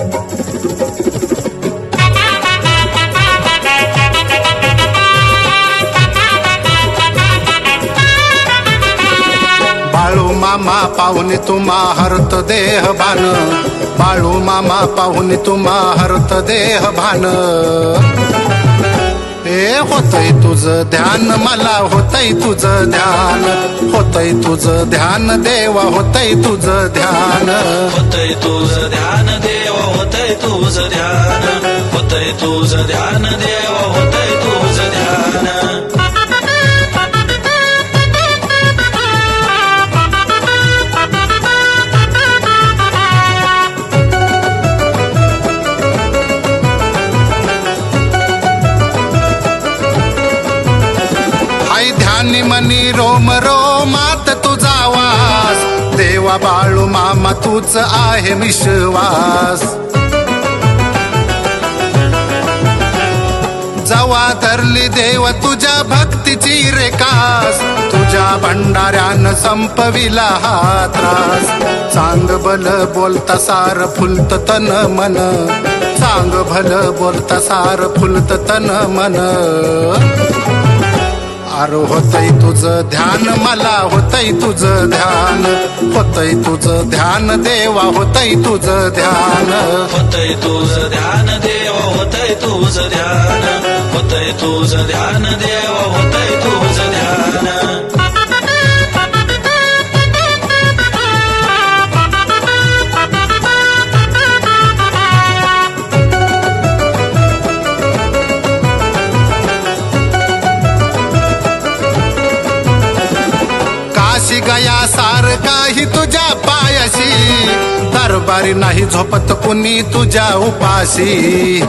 बाळू मामा पाहुणे तुम्हा हरत देह भान. बाळू मामा पाहुणे तुम्हा हरत देह भान. हे होतय तुझं ध्यान मला होतय तुझं ध्यान. होतय तुझं ध्यान देवा होतय तुझं ध्यान. होतय तुझं ध्यान देवा. होतय तुझं ध्यान होतय तुझ ध्यान देव होतय तुझ ध्यान. मनी रोम रोमात तुझा वास. देवा बाळू मामा तूच आहे विश्वास जवा धरली देव तुझ्या भक्तीची रेखास तुझ्या भंडाऱ्यानं संपविला हा त्रास. चांग बल बोलता सार फुलत तन मन. चांग भल बोलता सार फुलत तन मन. अरे होतय तुझं ध्यान मला होतय तुझं ध्यान. होतय तुझं ध्यान देवा होतय तुझं ध्यान. होतय तुझं ध्यान देवा होतय तुझं ध्यान. होतय तुझं ध्यान देव होतय तुझं ध्यान. गया सार काही तुझ्या पायाशी दरबारी नाही झोपत कुणी तुझ्या उपाशी.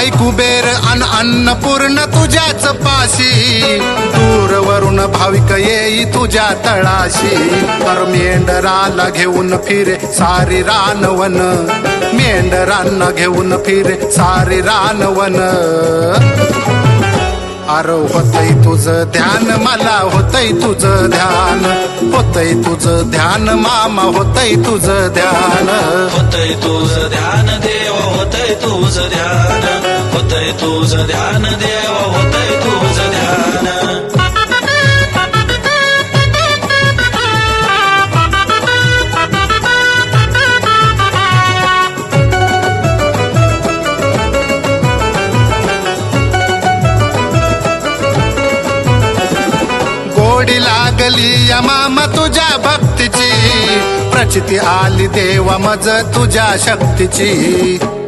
आई कुबेर अन अन्नपूर्ण तुझ्याच पाशी. दूरवरून भाविक येई तुझ्या तळाशी. तर मेंढराला घेऊन फिरे सारी रानवन. मेंढरांना घेऊन फिरे सारी रानवन. अरे होतय तुझं ध्यान मला होतय तुझं ध्यान. होतय तुझं ध्यान मामा होतय तुझं ध्यान. होतय तुझं ध्यान देव होतय तुझं ध्यान. होतय तुझं ध्यान देव होतय तुझं ध्यान. लागली या तुझ्या भक्तीची. प्रचिती आली देवा मज तुझ्या शक्तीची.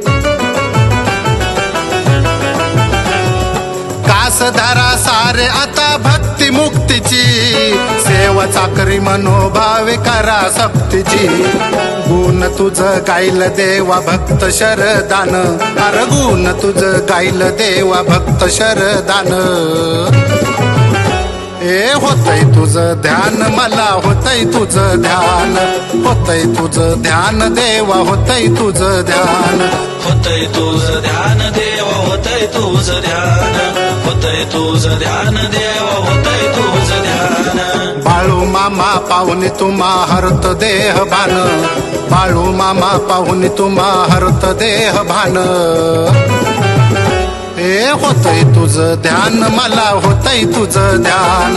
धरा सारे आता भक्ती मुक्तीची. सेवा चाकरी मनोभावे करा सक्तीची गुण तुझ गाईल देवा भक्त शरदान. अर गुण तुझ गाईल देवा भक्त शरदान. ए होतय तुझं ध्यान मला होतय तुझं ध्यान. होतय तुझं ध्यान देवा होतय तुझं ध्यान. होतय तुझं ध्यान देवा होतय तुझं ध्यान. होतय तुझं ध्यान देव होतय तुझं ध्यान बाळू मामा पाहुणे तुम्हा हरत देह भान बाळू मामा पाहुणे तुम्हा हरत देह भान ए होतय तुझं ध्यान मला होतय तुझं ध्यान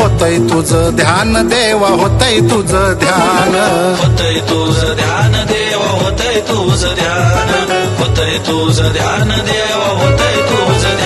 होतय तुझं ध्यान देवा होतय तुझं ध्यान होतय तुझं ध्यान देव होतय तुझं ध्यान होतय तुझं ध्यान देव होतय तुझं ध्यान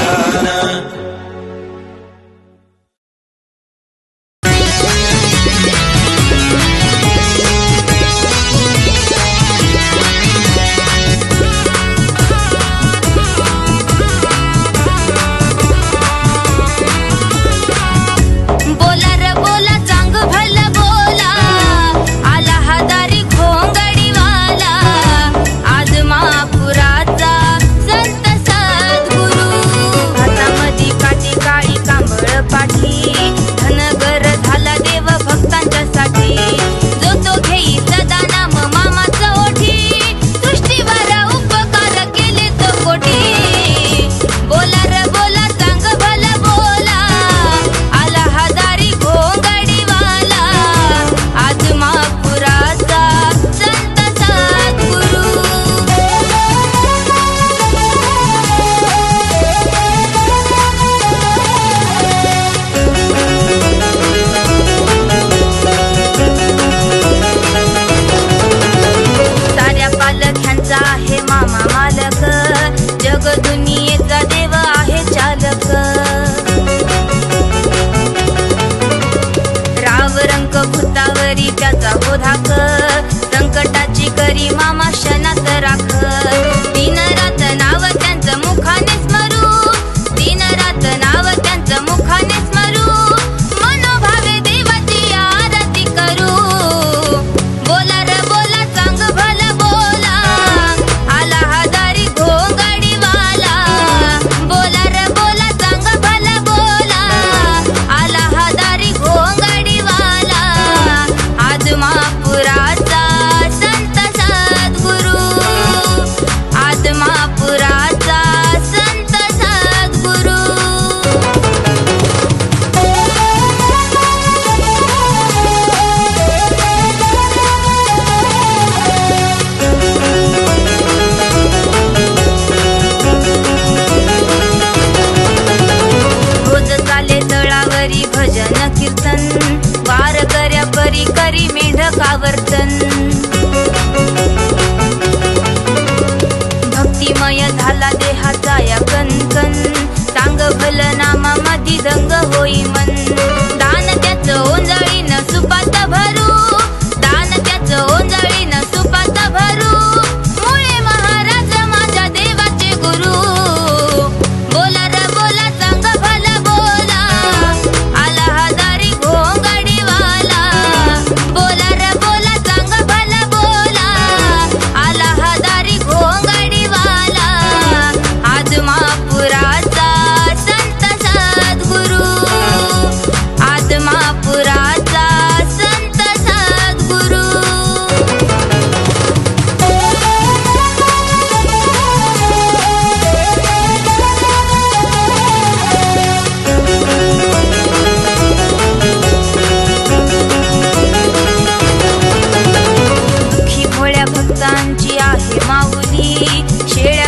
शेळ्यांची आहे माऊली शेळ्या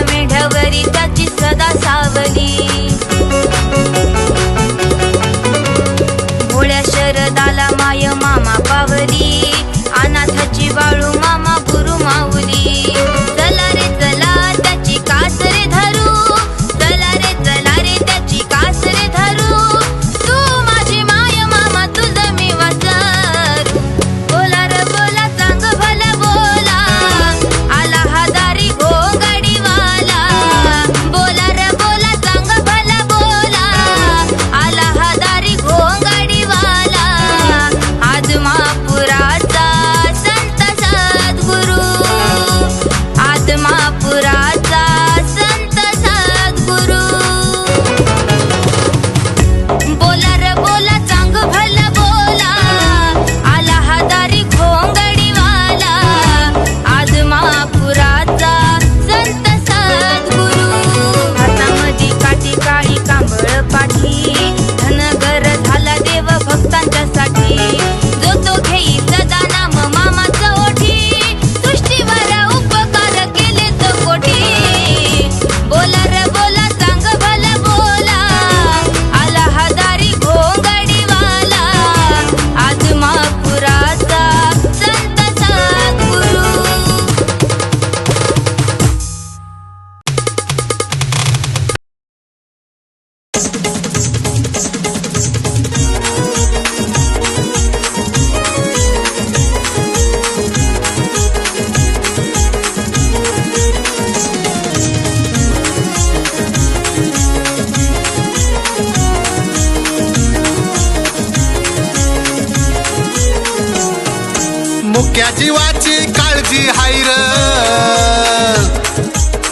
मुक्या जीवाची काळजी हायर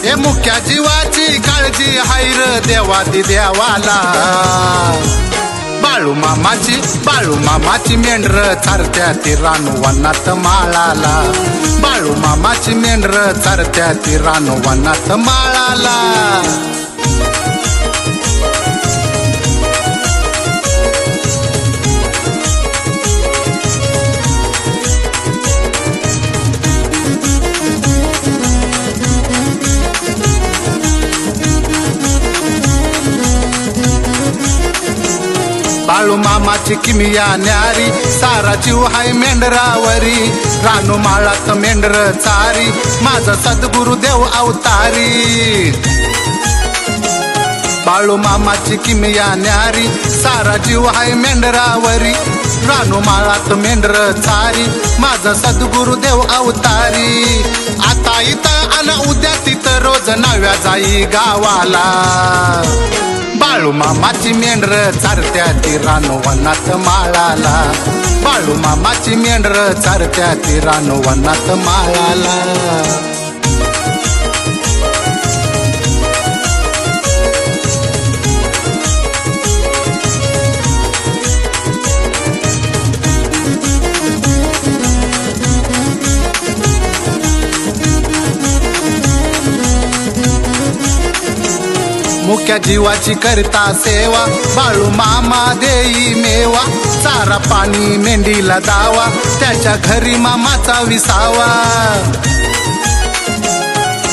हे मुक्या जीवा लई काळजी हायर देवा दि देवाला. बाळू मामाची बाळू मामाची मेंढर चारत्या ती रानवनात माळाला. बाळू मामाची मेंढर चारत्या ती रानवनात माळाला. काळू मामाची किमिया न्यारी सारा जीव हाय मेंढरावरी. रानू माळात मेंढर चारी माझा सद्गुरु देव अवतारी. बाळू मामाची किमिया न्यारी सारा जीव हाय मेंढरावरी. रानू माळात मेंढर चारी माझा सद्गुरु देव अवतारी. आता इथं आला उद्या तिथं रोज नव्या जाई गावाला. बाळू मामाची मेंढर चारत्या ती रानवनात माळाला. बाळू मामाची मेंढर चारत्या ती रानवनात माळाला. मुख्या जीवाची करता सेवा बाळू मामा देई मेवा चारा पाणी मेंढीला दावा त्याच्या घरी मामाचा विसावा.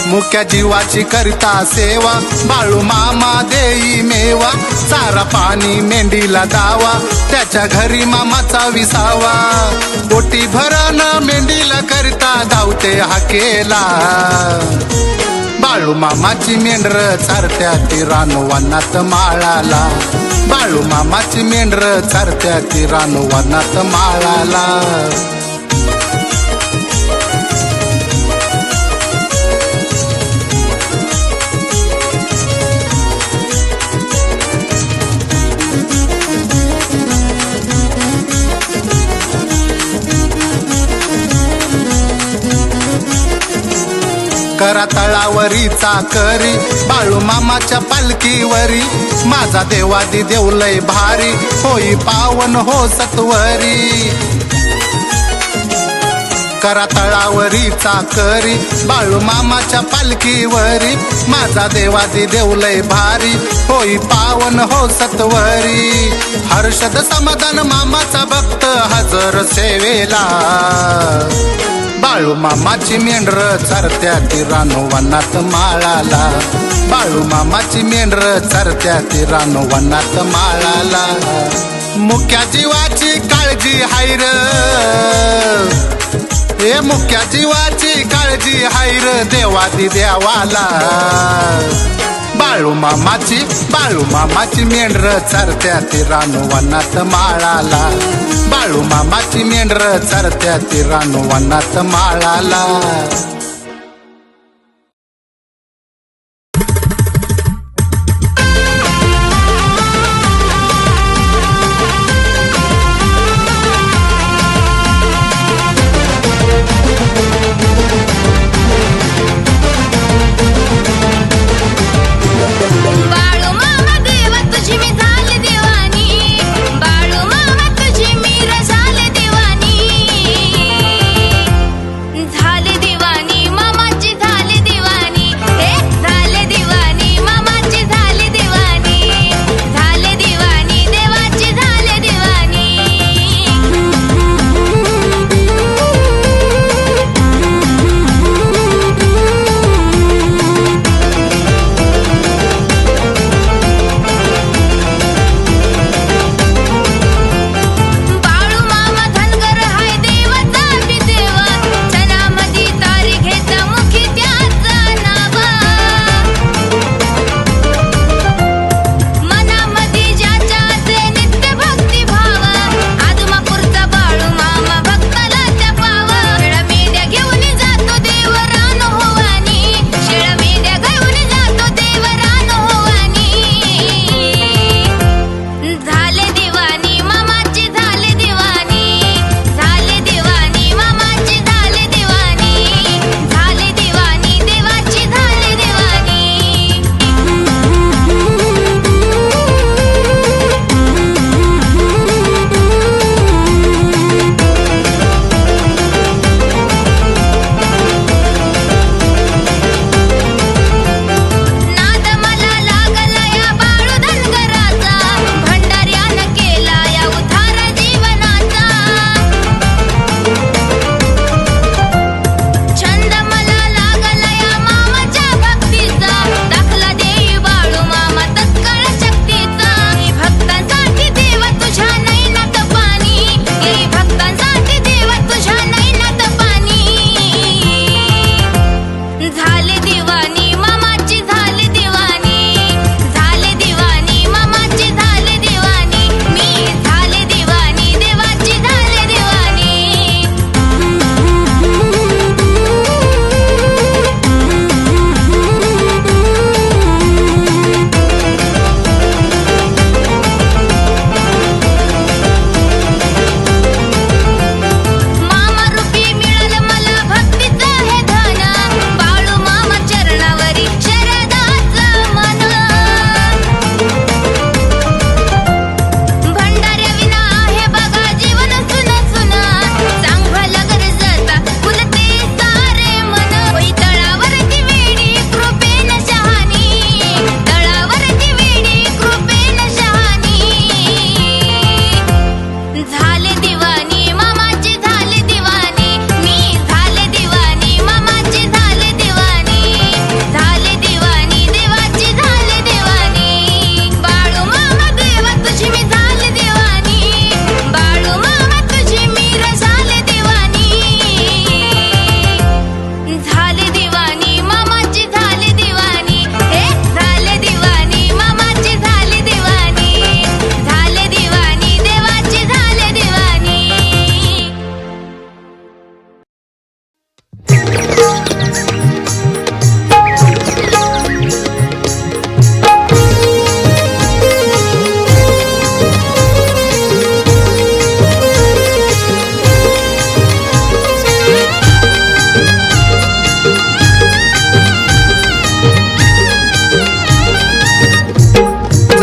मुख्या जीवाची करता सेवा बाळू मामा देई मेवा चारा पाणी मेंढीला दावा त्याच्या घरी मामाचा विसावा. बोटी भरानं मेंढीला करता धावते हाकेला. बाळू मामाची मेंढर चारत्या ती रानवानात माळाला. बाळू मामाची मेंढर चारत्या ती रानवानात माळाला. करा तळावरी चाकरी. बाळू मामाच्या पालखीवरी. माझा देवादी देवलय भारी. होई पावन हो सत्वरी. करा तळावरी चाकरी. बाळू मामाच्या पालखीवरी. माझा देवादी देवलय भारी. होई पावन हो सत्वरी. हर्षद समाधान मामाचा भक्त. हजर सेवेला. बाळू मामाची मेंढर चरत्या ती रानो वनात माळाला. बाळू मामाची मेंढर चरत्या ती रानो वनात माळाला. मुख्या जीवाची काळजी हायर हे मुख्या जीवाची काळजी हायर देवादी देवाला. बाळू मामाची बाळू मामाची मेंढर चरत्या ती रानो माळाला. बाळू मामाची मेंढर चरत्या ती रानो माळाला.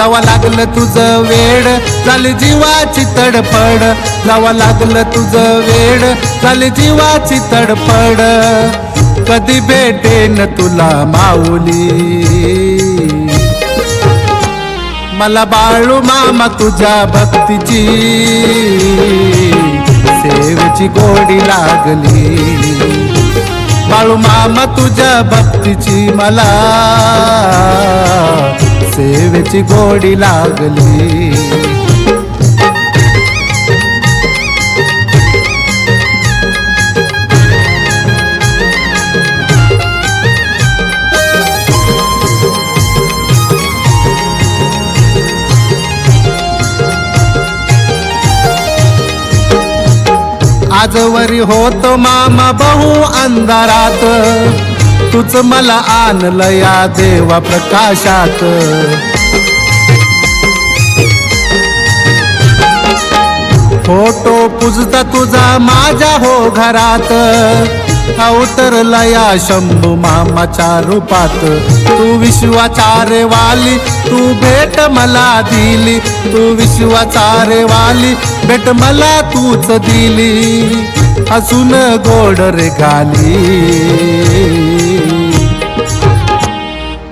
जावा लागलं तुझं वेड. झाली जीवाची तडफड जावा लागलं तुझं वेड. झाली जीवाची तडफड कधी भेटेन तुला माऊली? मला बाळू मामा तुझ्या भक्तीची सेवेची गोडी लागली. बाळू मामा तुझ्या भक्तीची मला सेवेची गोडी लागली. आजवरी होतो मामा बहु अंधारात. तूच मला आणलं या देवा प्रकाशात. फोटो पुजता तुझा माझ्या हो घरात. अवतरला या शंभू मामाच्या रूपात. तू विश्वाचारे वाली तू भेट मला दिली. तू विश्वाचारे वाली भेट मला तूच दिली. असून गोड रे गाली.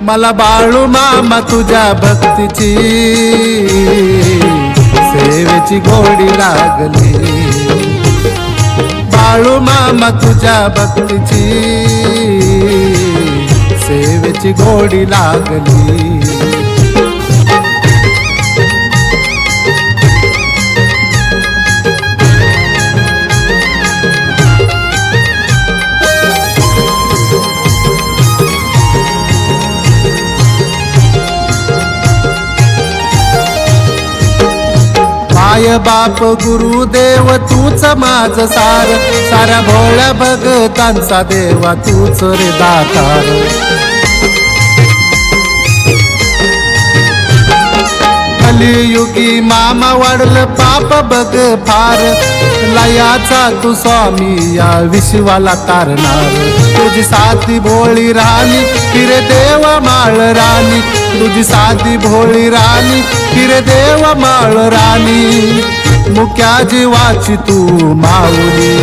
मला बाळू मामा तुझ्या भक्तीची सेवेची गोडी लागली. बाळू मामा तुझ्या भक्तीची सेवेची गोडी लागली. माय बाप गुरुदेव तूच माझ सार. साऱ्या भोळ्या भगतांचा देवा तूच रे दातार. कलियुगी मामा वाढलं पाप बघ फार. लयाचा तू स्वामी या विश्वाला तारणार. तुझी साथी भोळी राणी किरे देव माळ राणी. तुझी साथी भोळी राणी किरे देव माळ राणी. मुक्या जीवाची तू माऊली.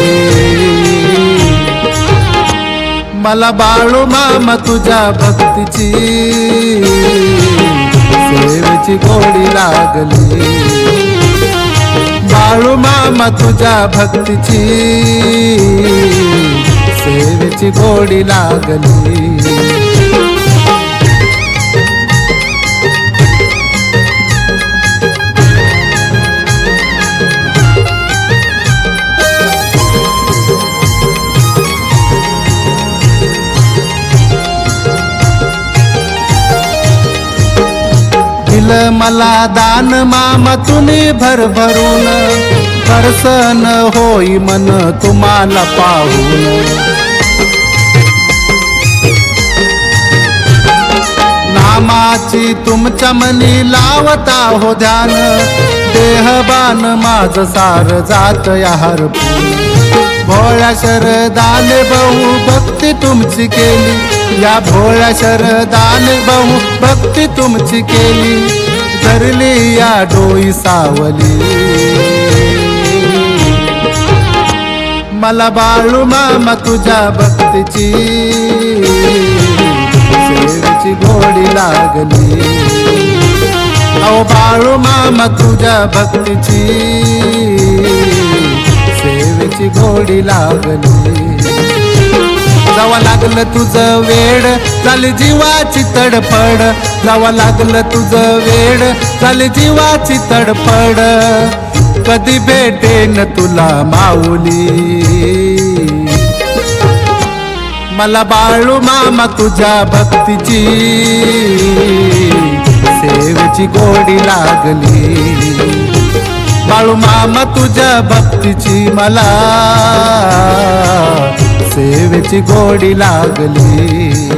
मला बाळू मामा तुझ्या भक्तीची सेवेची गोडी लागली. बाळू मामा तुझ्या भक्तीची सेवेची गोडी लागली. मला दान मामा तुम्ही भरभरून दर्शन होई मन तुम्हाला पाहून. नामाची तुमच्या मनी लावता हो ध्यान. देहबान माझ सार जात या भोळ्या शरदाने बहु भक्ती तुमची केली. या भोळ्या शरदान बहु भक्ती तुमची केली धरली या डोई सावली. मला बाळू मामा तुझ्या भक्तीची सेवेची गोडी लागली. अहो बाळू मामा तुझ्या भक्तीची सेवेची गोडी लागली. जावा लागलं तुझं वेड. चाल जीवाची तडफड जावा लागलं तुझं वेड. चाल जीवाची तडफड कधी भेटेन तुला माऊली. मला बाळू मामा तुझ्या भक्तीची सेवची गोडी लागली. बाळू मामा तुझ्या भक्तीची मला सेवेची गोडी लागली.